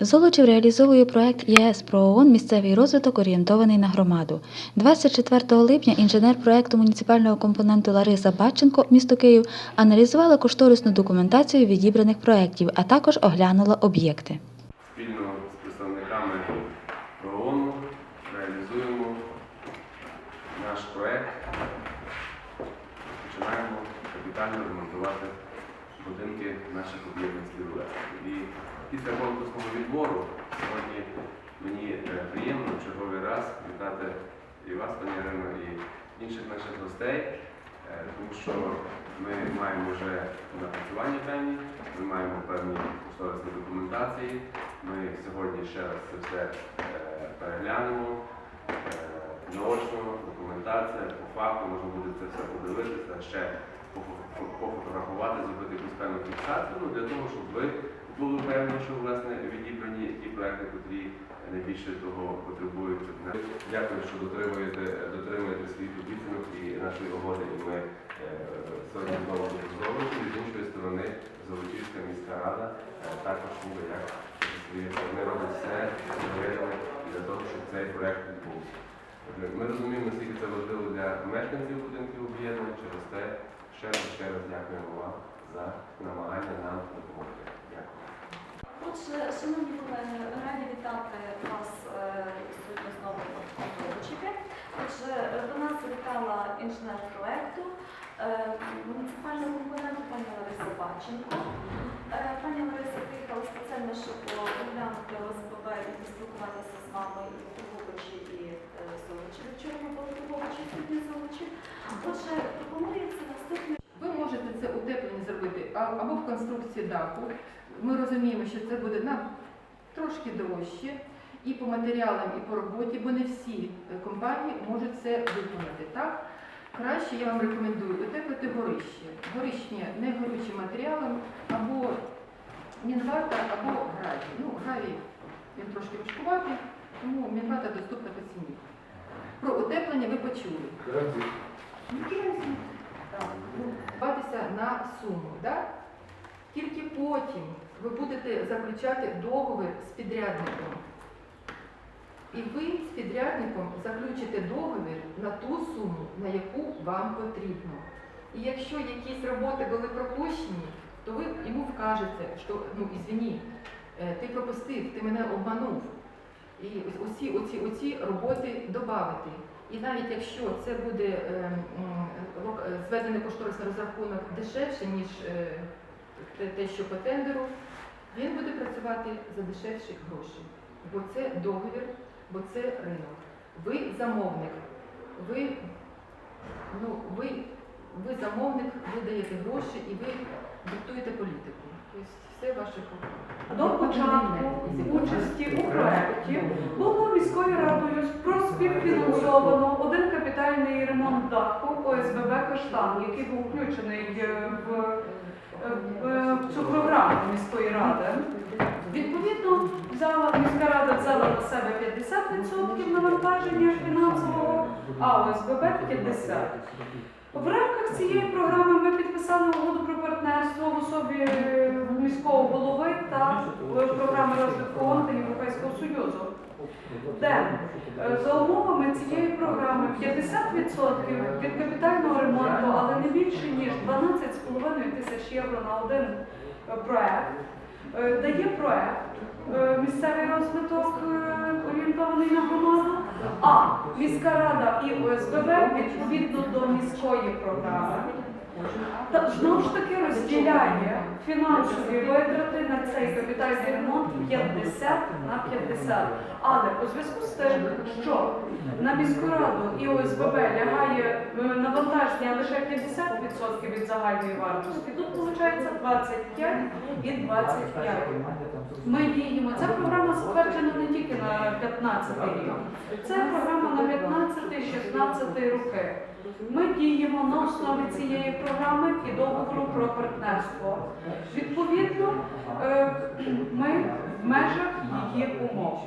Золочів реалізовує проект ЄС про ООН Місцевий розвиток орієнтований на громаду. 24 липня інженер проекту муніципального компоненту Лариса Баченко, місто Київ, аналізувала кошторисну документацію відібраних проєктів, а також оглянула об'єкти. Спільно з представниками ООН реалізуємо наш проект. Починаємо капітально ремонтувати будинки наших співвласників. І після конкурсного відбору сьогодні мені е, приємно черговий раз вітати і вас, пані Ірино, і інших наших гостей, е, тому що ми маємо вже напрацювання певні, ми маємо певні кошторисні документації. Ми сьогодні ще раз це все е, переглянемо. Наочно, документація, по факту можна буде це все подивитися, ще пофо- пофотографувати, зробити якусь певну фіксацію, ну, для того, щоб ви були певні, що власне відібрані ті проекти, котрі найбільше того потребують. Дякую, що дотримуєте, дотримуєте своїх обіцянок і нашої угоди. І ми е, сьогодні знову. І з іншої сторони, Золочівська міська рада е, також ніби як зі своєї все для того, щоб цей проект відбувся. Ми розуміємо, наскільки це важливо для мешканців будинків об'єднань. Через те ще раз ще раз дякуємо вам за намагання нам допомогти. Отже, шановні колеги, раді вітати вас е, сьогодні знову Золочеві. Отже, до нас завітала інженер проекту е, муніципального компоненту пані Лариса Баченко. Е, Пані Лариса приїхала спеціально, щоб оглянути ОСББ і поспілкуватися з вами і Туговичі, і Золочі. Вчора ми були Туговичі, сьогодні Золочі. Отже, пропонується наступне. Ви можете це утеплення зробити або в конструкції даху. Ми розуміємо, що це буде нам трошки дорожче і по матеріалам, і по роботі, бо не всі е, компанії можуть це виконати. Так? Краще я вам рекомендую утеплити горище. Горище не горючим матеріалом, або мінвата, або гравій. Ну, гравій він трошки важкуватий, тому мінвата доступна по ціні. Про утеплення ви почули. Так, ну, на суму. Да? Тільки потім ви будете заключати договір з підрядником. І ви з підрядником заключите договір на ту суму, на яку вам потрібно. І якщо якісь роботи були пропущені, то ви йому вкажете, що ну ізвіні, е, ти пропустив, ти мене обманув. І оці, оці, оці роботи додати. І навіть якщо це буде е, е, зведений кошторисний розрахунок дешевше, ніж е, те, те, що по тендеру, він буде працювати за дешевші гроші. Бо це договір, бо це ринок. Ви замовник, ви, ну, ви, ви замовник, ви даєте гроші і ви диктуєте політику. Тобто все в ваших руках. До початку участі у проєкті було міською радою проспівфінансовано один капітальний ремонт даху ОСББ Каштан, який був включений е, в, в- в цю програму міської ради. Відповідно, взяла міська рада взяла на себе 50% навантаження фінансового, а ОСББ 50%. В рамках цієї програми ми підписали угоду про партнерство в особі е, міського голови та е, програми розвитку та Європейського Союзу, де е, за умовами цієї програми 50% від капітального ремонту, але не більше ніж 12,5 тисяч євро на один е, проект, е, дає проект е, місцевий розвиток орієнтований на громаду. А міська рада і ОСББ відповідно до міської програми знову ж таки розділяє фінансові витрати на цей капітальний ремонт 50 на 50. Але у зв'язку з тим, що на міську раду і ОСББ лягає е, навантаження лише 50% від загальної вартості, тут виходить 25 і 25. Ми діємо. Ця програма затверджена не тільки на 15 рік, це програма на 15-16 роки. Ми діємо на основі цієї програми і договору про партнерство. Відповідно, е, ми в межах її умов.